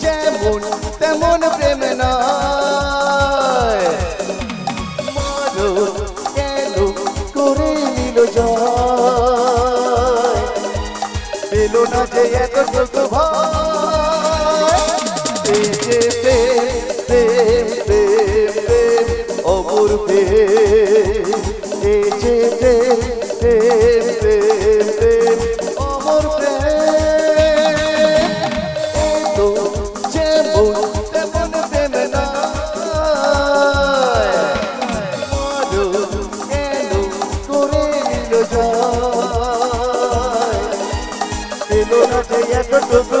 যেমন তেমন প্রেম নয়। মারো করে নিল জয়? পেল না যে এতটুকু ভয়। এই যে প্রেম প্রেম প্রেম প্রেম অমর প্রেম। তো যেমন তেমন প্রেম মারো কেন করে নিল জয়। পেল না যে এতটুকু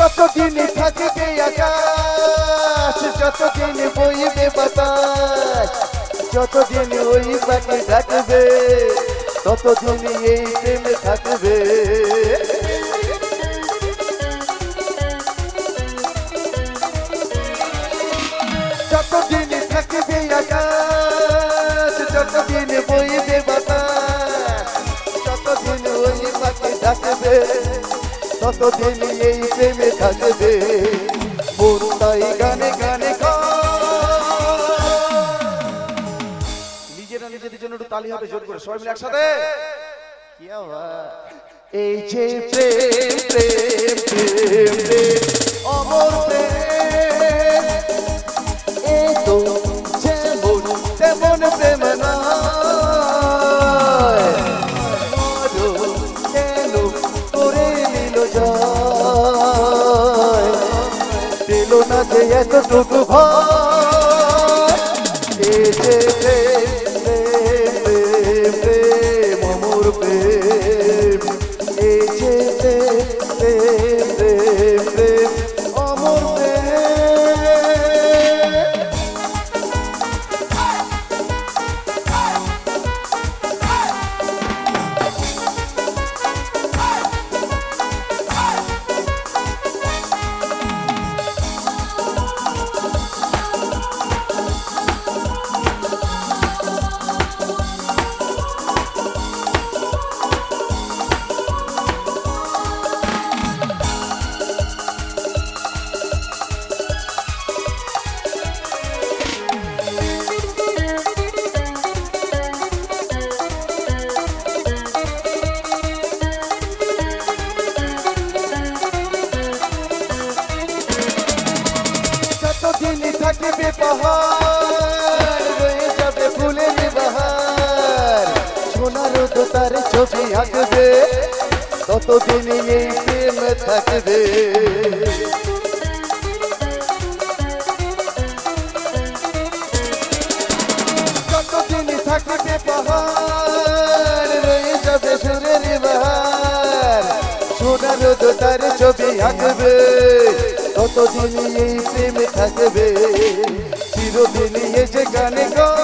যতদিন থাকবে আকাশ, যতদিন বইবে বাতাস, যতদিন ওই পাখি থাকবে, ততদিন এই প্রেম থাকবে। যতদিন থাকবে আকাশ, যতদিন বইবে বাতাস যতদিন ওই পাখি থাকবে। ততদিন এই প্রেমে থাকবে? মন তাই গানে গানে নিজেরা নিজেদের জন্য একটু তালি হবে, জোর করে। সবাই মিলে একসাথে। এই যে প্রেম প্রেম প্রেম প্রেম। এতটুকু ভয় পাহাড় রয়ে যাবে ফুলের বাহার সোনার ছবি আঁকবে ততদিন এই প্রেম থাকবে যতদিন থাকবে পাহাড় রয়ে যাবে সুরের বাহার সোনার তো তার ছবি আঁকবে ততদিন এই প্রেমে থাকবে? চিরদিনই যে গানে গায়,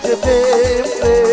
perceber